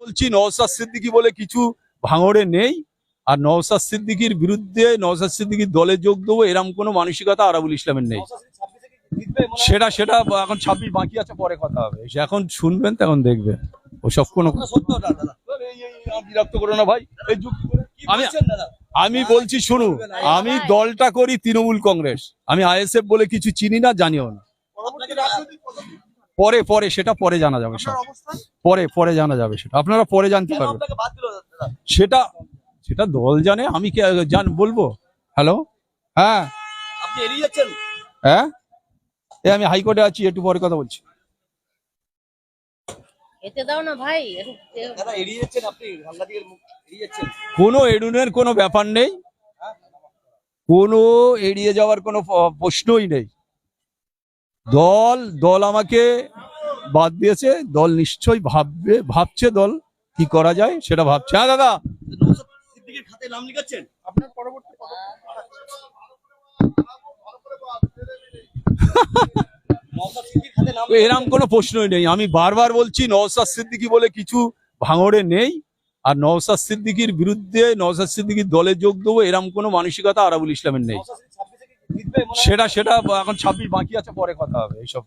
বলছি নওসাদ সিদ্দিকি বলে কিছু ভাঙড়ে নেই। আর নওসাদ সিদ্দিকির বিরুদ্ধে নওসাদ সিদ্দিকির দলে যোগ দেবো এরম কোনো মানসিকতা আরাবুল ইসলামের নেই। সেটা সেটা এখন ছাব্বিশ বাকি আছে পরে কথা হবে। এখন শুনবেন তখন দেখবেন। ওসব কোনো বিরক্ত করো না ভাই। আমি- আমি বলছি শুনুন। আমি দলটা করি তৃণমূল কংগ্রেস। আমি আইএসএফ বলে কিছু চিনি না জানিও না। পরে পরে সেটা পরে জানা যাবে সব। পরে পরে জানা যাবে সেটা। আপনারা পরে জানতে পারবেন। সেটা সেটা দল জানে আমি কে জান বলব? হ্যালো? হ্যাঁ। আপনি এড়িয়ে যাচ্ছেন? হ্যাঁ? এ আমি হাইকোর্টে আছি একটু পরে কথা বলছি। খেতে দাও না ভাই দাদা এড়িয়ে যাচ্ছেন আপনি? সাংবাদিকের মুখ এড়িয়ে যাচ্ছেন? কোনো এডুনের কোনো ব্যাপার নেই। কোনো এড়িয়ে যাওয়ার কোনো প্রশ্নই নেই। দল দল আমাকে বাদ দিয়েছে, দল নিশ্চয়ই ভাববে, ভাবছে দল কি করা যায় সেটা ভাবছে। হ্যাঁ দাদা। এরম কোনো প্রশ্নই নেই। আমি বারবার বলছি নওসাদ সিদ্দিকি বলে কিছু ভাঙড়ে নেই, আর নওসাদ সিদ্দিকির বিরুদ্ধে নওসাদ সিদ্দিকির দলে যোগ দেবো, এরম কোনো মানসিকতা আরাবুল ইসলামের নেই। সেটা সেটা এখন ছাব্বিশ বাকি আছে পরে কথা হবে এইসব।